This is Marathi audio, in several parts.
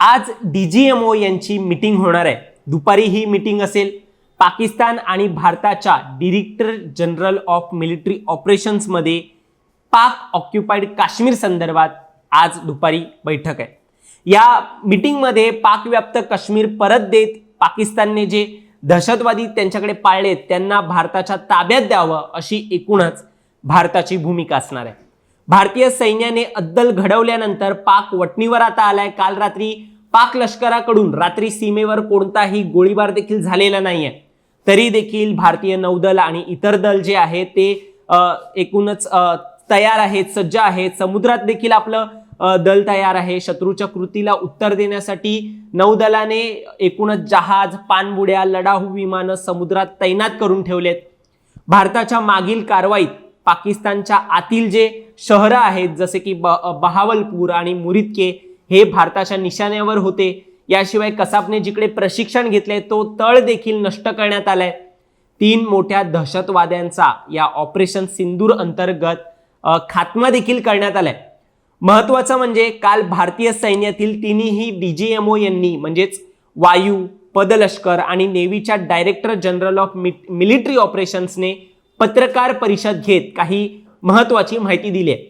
आज डी जी एम ओ यांची मीटिंग होणार आहे. दुपारी ही मीटिंग असेल. पाकिस्तान आणि भारताच्या डिरेक्टर जनरल ऑफ मिलिटरी ऑपरेशन्समध्ये पाक ऑक्युपाईड काश्मीर संदर्भात आज दुपारी बैठक आहे. या मीटिंगमध्ये पाकव्याप्त काश्मीर परत देत पाकिस्तानने जे दहशतवादी त्यांच्याकडे पाळलेत त्यांना भारताच्या ताब्यात द्यावं अशी एकूणच भारताची भूमिका असणार आहे. भारतीय सैन्याने अद्दल घडवल्यानंतर पाक वटणीवर आता आलाय. काल रात्री पाक लष्कराकडून रात्री सीमेवर कोणताही गोळीबार देखील झालेला नाहीये. तरी देखील भारतीय नौदल आणि इतर दल जे आहे ते एकूणच तयार आहेत सज्ज आहेत. समुद्रात देखील आपलं दल तयार आहे. शत्रूच्या कृतीला उत्तर देण्यासाठी नौदलाने एकूणच जहाज पाणबुड्या लढाऊ विमानं समुद्रात तैनात करून ठेवलेत. भारताच्या मागील कारवाईत पाकिस्तानच्या आतील जे शहरं आहेत जसे की ब बहावलपूर आणि मुरिदके हे भारताच्या निशाण्यावर होते. याशिवाय कसाबने जिकडे प्रशिक्षण घेतले तो तळ देखील नष्ट करण्यात आलाय. तीन मोठ्या दहशतवाद्यांचा या ऑपरेशन सिंदूर अंतर्गत खात्मा देखील करण्यात आलाय. महत्वाचं म्हणजे काल भारतीय सैन्यातील तिन्ही डीजीएमओ यांनी म्हणजेच वायू पदलष्कर आणि नेव्हीच्या डायरेक्टर जनरल ऑफ मिलिटरी ऑपरेशन्सने पत्रकार परिषद घेत काही महत्वाची माहिती दिली आहे.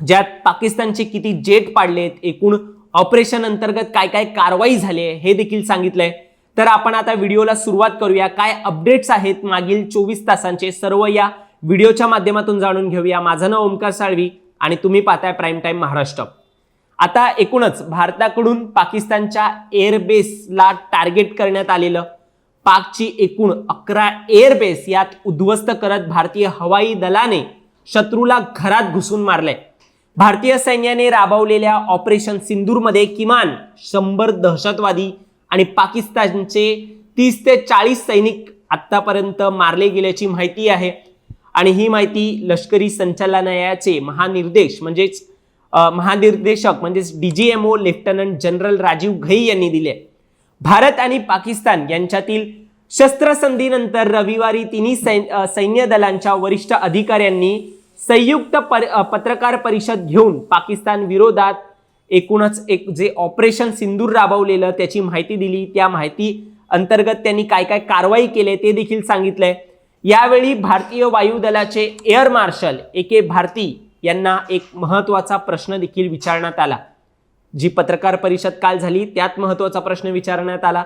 ज्यात पाकिस्तानचे किती जेट पाडलेत एकूण ऑपरेशन अंतर्गत काय काय कारवाई झाली आहे हे देखील सांगितलंय. तर आपण आता व्हिडिओला सुरुवात करूया. काय अपडेट्स आहेत मागील चोवीस तासांचे सर्व या व्हिडिओच्या माध्यमातून जाणून घेऊया. माझं नाव ओमकार साळवी आणि तुम्ही पाहताय प्राईम टाईम महाराष्ट्र. आता एकूणच भारताकडून पाकिस्तानच्या एअरबेसला टार्गेट करण्यात आलेलं पाकची एकूण अकरा एअरबेस यात उद्ध्वस्त करत भारतीय हवाई दलाने शत्रूला घरात घुसून मारले भारतीय सैन्याने राबवलेल्या ऑपरेशन सिंदूरमध्ये किमान शंभर दहशतवादी आणि पाकिस्तानचे तीस ते चाळीस सैनिक आत्तापर्यंत मारले गेल्याची माहिती आहे. आणि ही माहिती लष्करी संचालनालयाचे महानिर्देश म्हणजेच महानिर्देशक म्हणजेच D G M O lieutenant general Rajiv Ghai यांनी दिले भारत आणि पाकिस्तान यांच्यातील शस्त्रसंधीनंतर रविवारी तिन्ही सैन्य दलांच्या वरिष्ठ अधिकाऱ्यांनी संयुक्त पर पत्रकार परिषद घेऊन पाकिस्तान विरोधात एकूणच एक जे ऑपरेशन सिंदूर राबवलेलं त्याची माहिती दिली. त्या माहिती अंतर्गत त्यांनी काय काय कारवाई केले ते देखील सांगितलंय. यावेळी भारतीय वायुदलाचे air marshal A K Bharti यांना एक महत्त्वाचा प्रश्न देखील विचारण्यात आला. जी पत्रकार परिषद काल झाली त्यात महत्त्वाचा प्रश्न विचारण्यात आला.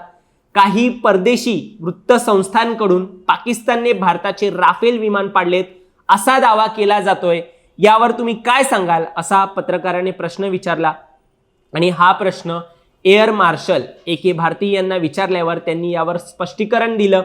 काही परदेशी वृत्तसंस्थांकडून पाकिस्तानने भारताचे राफेल विमान पाडलेत असा दावा केला जातोय. यावर तुम्ही काय सांगाल असा पत्रकाराने प्रश्न विचारला. आणि हा प्रश्न air marshal A K Bharti यांना विचारल्यावर त्यांनी यावर स्पष्टीकरण दिलं.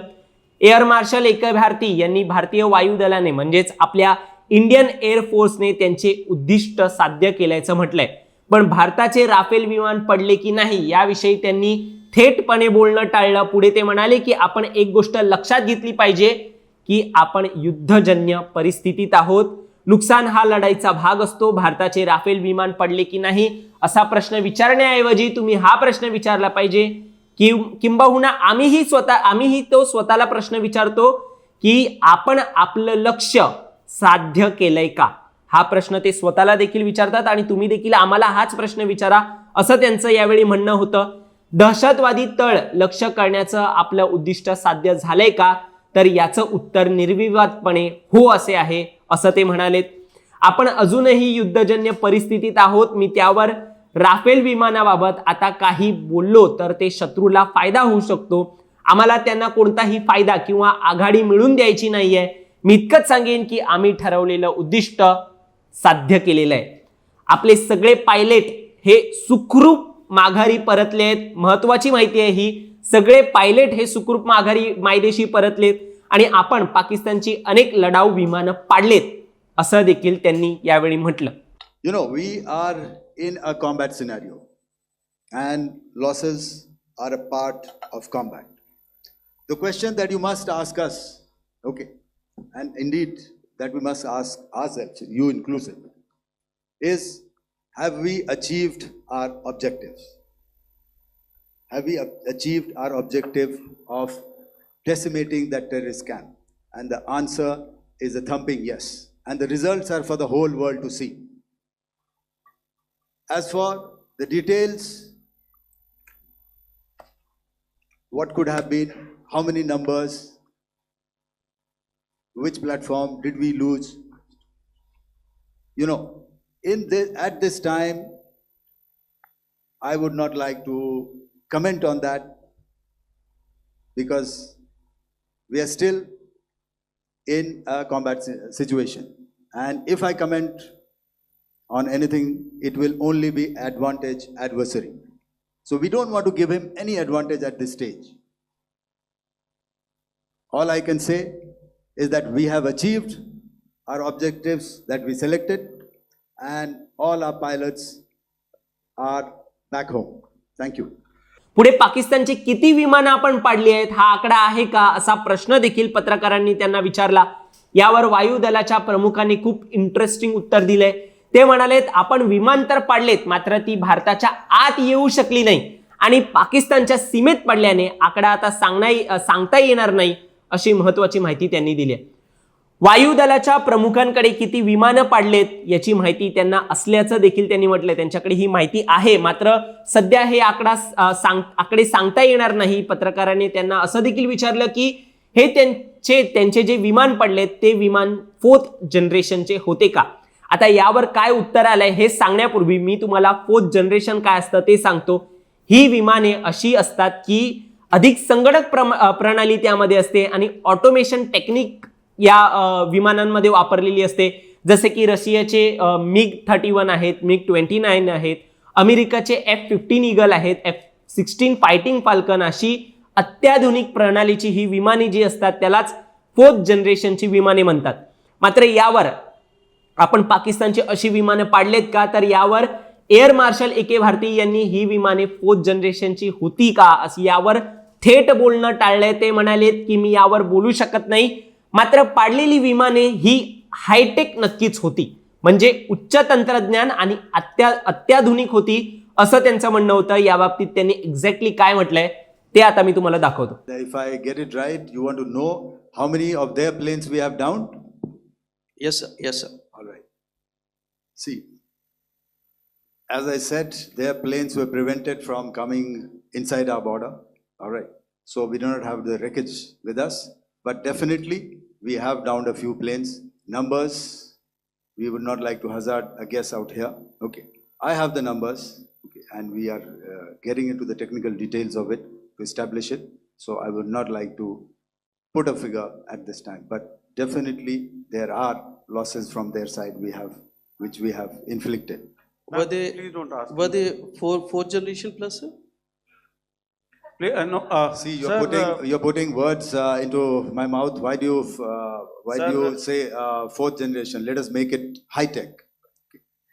Air marshal A K Bharti यांनी भारतीय वायुदलाने म्हणजेच आपल्या इंडियन एअरफोर्सने त्यांचे उद्दिष्ट साध्य केल्याचं म्हटलंय. पण भारताचे राफेल विमान पडले की नाही याविषयी त्यांनी थेटपणे बोलणं टाळलं. पुढे ते म्हणाले की आपण एक गोष्ट लक्षात घेतली पाहिजे की आपण युद्धजन्य परिस्थितीत आहोत. नुकसान हा लढाईचा भाग असतो. भारताचे राफेल विमान पडले की नाही असा प्रश्न विचारण्याऐवजी तुम्ही हा प्रश्न विचारला पाहिजे. कि किंबहुना आम्हीही स्वतः आम्हीही तो स्वतःला प्रश्न विचारतो की आपण आपलं लक्ष साध्य केलंय का? हा प्रश्न ते स्वतःला देखील विचारतात आणि तुम्ही देखील आम्हाला हाच प्रश्न विचारा असं त्यांचं यावेळी म्हणणं होतं. दहशतवादी तळ लक्ष करण्याचं आपलं उद्दिष्ट साध्य झालंय का? तर याचं उत्तर निर्विवादपणे हो असे आहे असं ते म्हणालेत. आपण अजूनही युद्धजन्य परिस्थितीत आहोत मी त्यावर राफेल विमानाबाबत आता काही बोललो तर ते शत्रूला फायदा होऊ शकतो. आम्हाला त्यांना कोणताही फायदा किंवा आघाडी मिळून द्यायची नाहीये. मी इतकंच सांगेन की आम्ही ठरवलेलं उद्दिष्ट साध्य केलेलं आहे. आपले सगळे पायलट हे सुखरूप माघारी परतले आहेत. महत्वाची माहिती आहे ही सगळे पायलट हे सुखरूप माघारी मायदेशी परतलेत आणि आपण पाकिस्तानची अनेक लढाऊ विमानं पाडलेत असं देखील त्यांनी यावेळी म्हटलं. You know we are in a combat scenario, and losses are a part of combat the question that you must ask us okay and indeed that we must ask ourselves, you inclusive, is have we achieved our objectives? Have we achieved our objective of decimating that terrorist camp? And the answer is a thumping yes. And the results are for the whole world to see. As for the details what could have been, how many numbers, which platform did we lose? You know, in this, at this time, I would not like to comment on that because we are still in a combat situation. And if I comment on anything, it will only be advantage adversary. So we don't want to give him any advantage at this stage. All I can say is that we have achieved our objectives that we selected and all our pilots are back home. Thank you. पुढे पाकिस्तानची किती विमानं आपण पाडली आहेत? हा आकडा आहे का? असा प्रश्न देखील पत्रकारांनी त्यांना विचारला. यावर वायुदलाच्या प्रमुखांनी खूप इंटरेस्टिंग उत्तर दिलंय. ते म्हणालेत आपण विमान तर पाडलेत मात्र ती भारताच्या आत येऊ शकली नाही आणि पाकिस्तानच्या सीमेत पडल्याने आकडा आता सांगता सांगता येणार नाही. अशी महत्त्वाची माहिती त्यांनी दिली आहे. वायुदलाच्या प्रमुखांकडे किती विमानं पाडलेत याची माहिती त्यांना असल्याचं देखील त्यांनी म्हटलंय. त्यांच्याकडे ही माहिती आहे. मात्र सध्या हे आकडा सांग आकडे सांगता येणार नाही. पत्रकारांनी त्यांना असं देखील विचारलं की हे त्यांचे त्यांचे जे विमान पडलेत ते विमान फोर्थ जनरेशनचे होते का? आता यावर काय उत्तर आलंय हे सांगण्यापूर्वी मी तुम्हाला फोर्थ जनरेशन काय असतं ते सांगतो. ही विमाने अशी असतात की अधिक संगणक प्रम- प्रणाली त्यामध्ये असते आणि ऑटोमेशन टेक्निक या विमानांमध्ये वापरलेली असते. जसे की रशियाचे मिग थर्टी वन आहेत मिग ट्वेंटी नाईन आहेत अमेरिकाचे एफ फिफ्टीन इगल आहेत एफ सिक्स्टीन फायटिंग फाल्कन अशी अत्याधुनिक प्रणालीची ही विमाने जी असतात त्यालाच फोर्थ जनरेशनची विमाने म्हणतात. मात्र यावर आपण पाकिस्तानची अशी विमानं पाडलेत का? तर यावर air marshal A K Bharti यांनी ही विमाने फोर्थ जनरेशनची होती का? असं यावर थेट बोलणं टाळलंय ते म्हणालेत की मी यावर बोलू शकत नाही मात्र पाडलेली विमाने ही हायटेक नक्कीच होती म्हणजे उच्च तंत्रज्ञान आणि अत्या अत्याधुनिक होती असं त्यांचं म्हणणं होतं या बाबतीत त्यांनी एक्झॅक्टली काय म्हटलंय ते आता मी तुम्हाला दाखवतो If I get it right, you want to know how many of their planes we have downed? Yes, sir. Yes, sir. All right. See, as I said, their planes were prevented from coming inside our border. All right. So we do not have the wreckage with us, but definitely we have downed a few planes. Numbers, we would not like to hazard a guess out here. Okay. I have the numbers, okay, and we are uh, getting into the technical details of it to establish it. So I would not like to put a figure at this time, but definitely there are losses from their side we have, which we have inflicted. Were they, Please don't ask. were they four, fourth generation plus, sir? Please, uh, no, uh, See, you're sir, putting, uh, you're putting words uh, into my mouth. Why do you, uh, why do Sir, you uh, say uh, fourth generation? Let us make it high tech.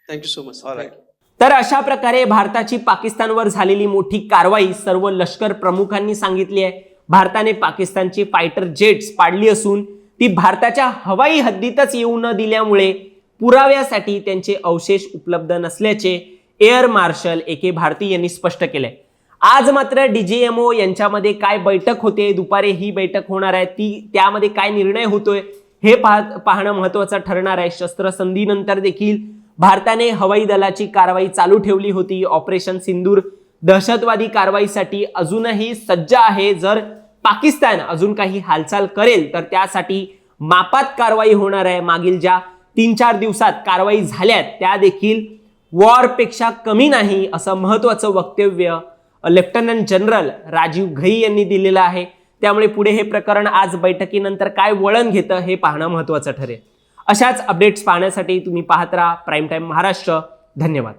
Thank you so much. All right. तर अशा प्रकारे भारताची पाकिस्तानवर झालेली मोठी कारवाई सर्व लष्कर प्रमुखांनी सांगितली आहे भारताने पाकिस्तानची फायटर जेट्स पाडली असून ती भारताच्या हवाई हद्दीतच येऊ न दिल्यामुळे पुराव्यासाठी त्यांचे अवशेष उपलब्ध नसल्याचे air marshal A K Bharti यांनी स्पष्ट केलंय आज मात्र डीजीएमओ यांच्यामध्ये काय बैठक होते दुपारी ही बैठक होणार आहे ती त्यामध्ये काय निर्णय होतोय हे पाह पाहणं महत्वाचं ठरणार आहे. शस्त्रसंधीनंतर देखील भारताने हवाई दलाची कारवाई चालू ठेवली होती. ऑपरेशन सिंदूर दहशतवादी कारवाईसाठी अजूनही सज्ज आहे. जर पाकिस्तान अजून काही हालचाल करेल तर त्यासाठी मापात कारवाई होणार आहे. मागील ज्या तीन चार दिवसात कारवाई झाल्यात त्या देखील वॉरपेक्षा कमी नाही असं महत्वाचं वक्तव्य लेफ्टनंट जनरल राजीव घई यांनी दिलेलं आहे. त्यामुळे पुढे हे प्रकरण आज बैठकीनंतर काय वळण घेतं हे पाहणं महत्वाचं ठरेल. अशाच अपडेट्स पाहण्यासाठी तुम्ही पाहत राहा. Prime time Maharashtra. धन्यवाद.